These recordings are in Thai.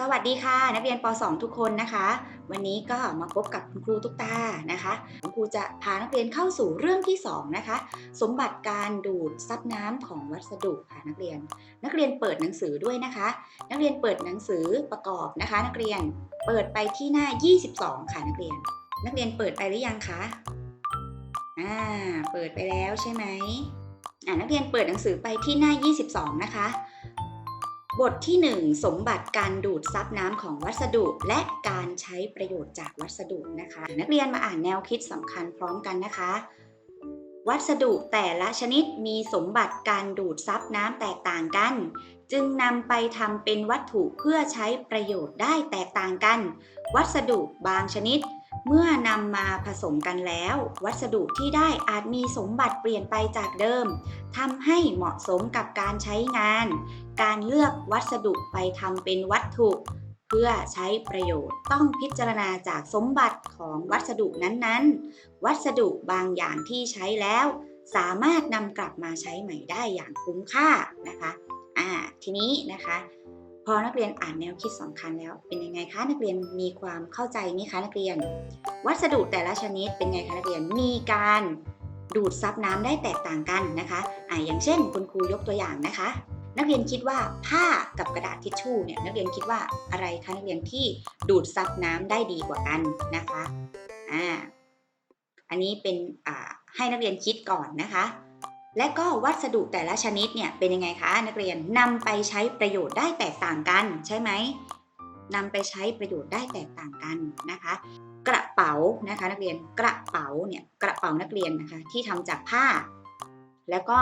สวัสดีค่ะ นักเรียนป .2 ทุกคนนะคะ วันนี้ก็มาพบกับคุณครูตุ๊กตานะคะคุณครูจะพานักเรียนเข้าสู่เรื่องที่ 2 นะคะ สมบัติการดูดซับน้ำของวัสดุค่ะนักเรียน นักเรียนเปิดหนังสือด้วยนะคะ นักเรียนเปิดหนังสือประกอบนะคะ นักเรียนเปิดไปที่หน้า 22 ค่ะนักเรียน นักเรียนเปิดไปหรือยังคะอ่าเปิดไปแล้วใช่ไหมอ่านักเรียนเปิดหนังสือไปที่หน้า 22 นะคะ บทที่ 1 สมบัติการดูดซับน้ำของวัสดุ และการใช้ประโยชน์จากวัสดุนะคะ นักเรียนมาอ่านแนวคิดสำคัญพร้อมกันนะคะ วัสดุแต่ละชนิดมีสมบัติการดูดซับน้ำแตกต่างกัน จึงนำไปทำเป็นวัตถุเพื่อใช้ประโยชน์ได้แตกต่างกัน วัสดุบางชนิด เมื่อนำมาผสมกันแล้ว วัสดุที่ได้อาจมีสมบัติเปลี่ยนไปจากเดิมทำให้เหมาะสมกับการใช้งาน การเลือกวัสดุไปทำเป็นวัตถุ เพื่อใช้ประโยชน์ต้องพิจารณาจากสมบัติของวัสดุนั้นๆ วัสดุบางอย่างที่ใช้แล้ว สามารถนำกลับมาใช้ใหม่ได้อย่างคุ้มค่านะคะ อ่า ทีนี้นะคะ พอนักเรียนอ่านแนวคิดสำคัญแล้ว เป็นยังไงคะนักเรียนมีความเข้าใจไหมคะนักเรียน วัสดุแต่ละชนิดเป็นไงคะนักเรียนมีการดูดซับน้ำได้แตกต่างกันนะคะอ่าอย่างเช่น คุณครูยกตัวอย่างนะคะ นักเรียนคิดว่าผ้ากับกระดาษทิชชู่เนี่ยนักเรียนคิดว่าอะไรคะนักเรียนที่ดูดซับน้ำได้ดีกว่ากันนะคะอ่าอันนี้เป็นอ่าให้นักเรียนคิดก่อนนะคะ และก็วัสดุแต่ละชนิดเนี่ยเป็นยังไงคะ นักเรียนนำไปใช้ประโยชน์ได้แตกต่างกันใช่ไหมนำไปใช้ประโยชน์ได้แตกต่างกันนะคะ กระเป๋านะคะนักเรียนกระเป๋าเนี่ยกระเป๋านักเรียนนะคะที่ทำจากผ้า แล้วก็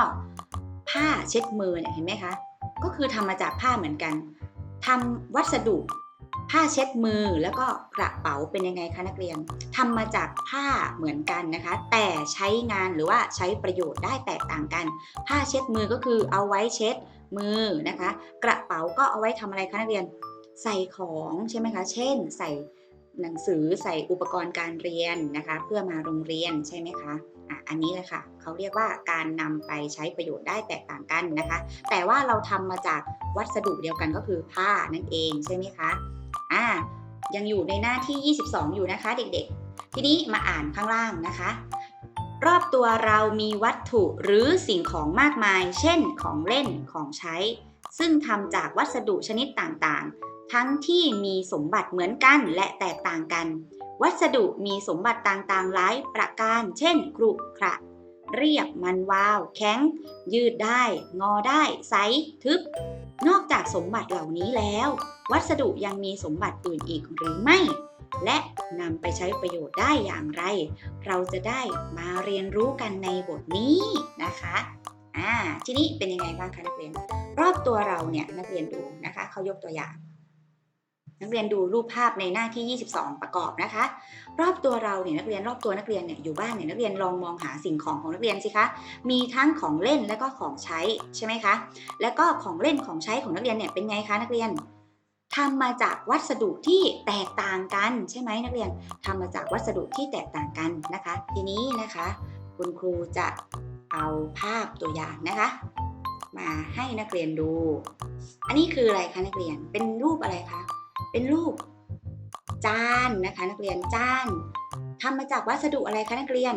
ผ้าเช็ดมือเนี่ยเห็นไหมคะก็คือทำมาจากผ้าเหมือนกันทำวัสดุ ผ้าเช็ดมือแล้วก็กระเป๋าเป็นยังไงคะนักเรียนทำมาจากผ้าเหมือนกันนะคะ แต่ใช้งานหรือว่าใช้ประโยชน์ได้แตกต่างกัน ผ้าเช็ดมือก็คือเอาไว้เช็ดมือนะคะ กระเป๋าก็เอาไว้ทำอะไรคะนักเรียนใส่ของใช่ไหมคะ เช่น ใส่หนังสือใส่อุปกรณ์การเรียนนะคะ เพื่อมาโรงเรียนใช่ไหมคะอะอันนี้แหละค่ะเขาเรียกว่าการนำไปใช้ประโยชน์ได้แตกต่างกันนะคะ แต่ว่าเราทำมาจากวัสดุเดียวกันก็คือผ้านั่นเองใช่ไหมคะ อ่ายังอยู่ในหน้าที่ 22 อยู่นะคะ เด็กๆ ทีนี้มาอ่านข้างล่างนะคะ รอบตัวเรามีวัตถุหรือสิ่งของมากมาย เช่น ของเล่นของใช้ ซึ่งทำจากวัสดุชนิดต่างๆ ทั้งที่มีสมบัติเหมือนกันและแตกต่างกัน วัสดุมีสมบัติต่างๆ หลายประการ เช่นกรุขระเรียบมันวาว แข็ง ยืดได้ งอได้ ใส ทึบ นอกจากสมบัติเหล่านี้แล้ว วัสดุยังมีสมบัติอื่นอีกหรือไม่ และนำไปใช้ประโยชน์ได้อย่างไร เราจะได้มาเรียนรู้กันในบทนี้นะคะอ่าทีนี้เป็นยังไงบ้างคะนักเรียน รอบตัวเราเนี่ยนักเรียนดูนะคะเขายกตัวอย่าง นักเรียนดูรูปภาพในหน้าที่ 22 ประกอบนะคะ รอบตัวเราเนี่ยนักเรียนรอบตัวนักเรียนเนี่ยอยู่บ้านเนี่ยนักเรียนลองมองหาสิ่งของของนักเรียนสิคะมีทั้งของเล่นและก็ของใช้ใช่ไหมคะ แล้วก็ของเล่นของใช้ของนักเรียนเนี่ยเป็นไงคะนักเรียน ทำมาจากวัสดุที่แตกต่างกันใช่ไหมนักเรียนทำมาจากวัสดุที่แตกต่างกันนะคะ ทีนี้นะคะ คุณครูจะเอาภาพตัวอย่างนะคะ มาให้นักเรียนดู อันนี้คืออะไรคะนักเรียนเป็นรูปอะไรคะเป็นรูปจานนะคะ นักเรียนจานทำมาจากวัสดุอะไรคะนักเรียน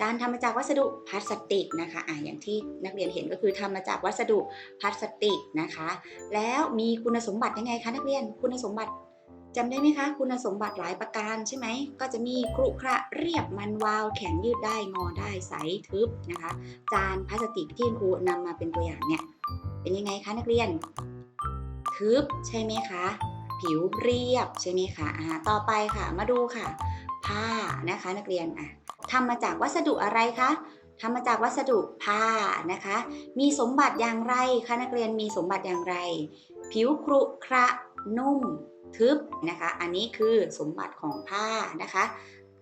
จานทำมาจากวัสดุพลาสติกนะคะอ่าอย่างที่นักเรียนเห็นก็คือทำมาจากวัสดุพลาสติกนะคะ แล้วมีคุณสมบัติยังไงคะนักเรียนคุณสมบัติจำได้ไหมคะ คุณสมบัติหลายประการใช่ไหม ก็จะมีกรุขระเรียบมันวาว แข็งยืดได้งอได้ใสทึบนะคะ จานพลาสติกที่ครูนำมาเป็นตัวอย่างเนี่ย เป็นยังไงคะนักเรียน ทึบใช่ไหมคะ ผิวเรียบใช่ไหมคะอ่าต่อไปค่ะมาดูค่ะ ผ้านะคะนักเรียนอะ ทำมาจากวัสดุอะไรคะทำมาจากวัสดุผ้านะคะ มีสมบัติอย่างไรคะนักเรียนมีสมบัติอย่างไร ผิวครุขระนุ่มทึบนะคะ อันนี้คือสมบัติของผ้านะคะ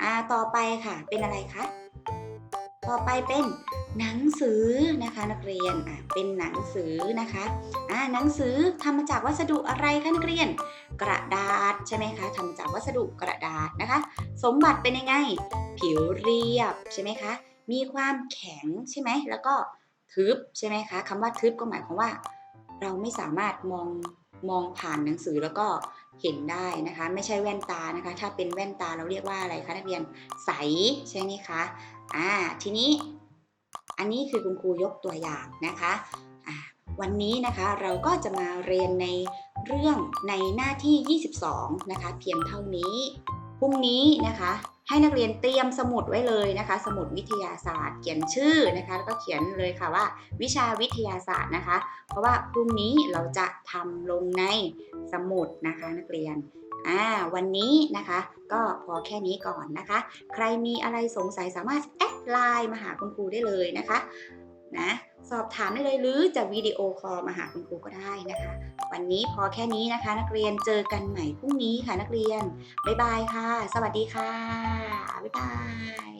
อ่าต่อไปค่ะเป็นอะไรคะ ต่อไปเป็นหนังสือนะคะนักเรียนอะเป็นหนังสือนะคะอ่าหนังสือทำมาจากวัสดุอะไรคะนักเรียน กระดาษใช่ไหมคะทำจากวัสดุกระดาษนะคะ สมบัติเป็นยังไง ผิวเรียบใช่ไหมคะ มีความแข็งใช่ไหมแล้วก็ทึบใช่ไหมคะคำว่าทึบก็หมายความว่า เราไม่สามารถมองมองผ่านหนังสือแล้วก็เห็นได้นะคะ ไม่ใช่แว่นตานะคะ ถ้าเป็นแว่นตาเราเรียกว่าอะไรคะนักเรียนใสใช่ไหมคะ อ่าทีนี้อันนี้คือคุณครูยกตัวอย่างนะคะวันนี้นะคะเราก็จะมาเรียนในเรื่องในหน้าที่ 22 นะคะ เพียงเท่านี้พรุ่งนี้นะคะให้นักเรียนเตรียมสมุดไว้เลยนะคะ สมุดวิทยาศาสตร์ เขียนชื่อนะคะ แล้วก็เขียนเลยค่ะว่า วิชาวิทยาศาสตร์นะคะ เพราะว่าพรุ่งนี้เราจะทำลงในสมุดนะคะนักเรียน อ่าวันนี้นะคะ ก็พอแค่นี้ก่อนนะคะ ใครมีอะไรสงสัยสามารถแอดไลน์มาหาคุณครูได้เลยนะคะนะสอบถามได้เลยหรือจะวิดีโอคอลมาหาคุณครูก็ได้นะคะ วันนี้พอแค่นี้นะคะ นักเรียนเจอกันใหม่พรุ่งนี้ค่ะนักเรียน บ๊ายบายค่ะ สวัสดีค่ะ บ๊ายบาย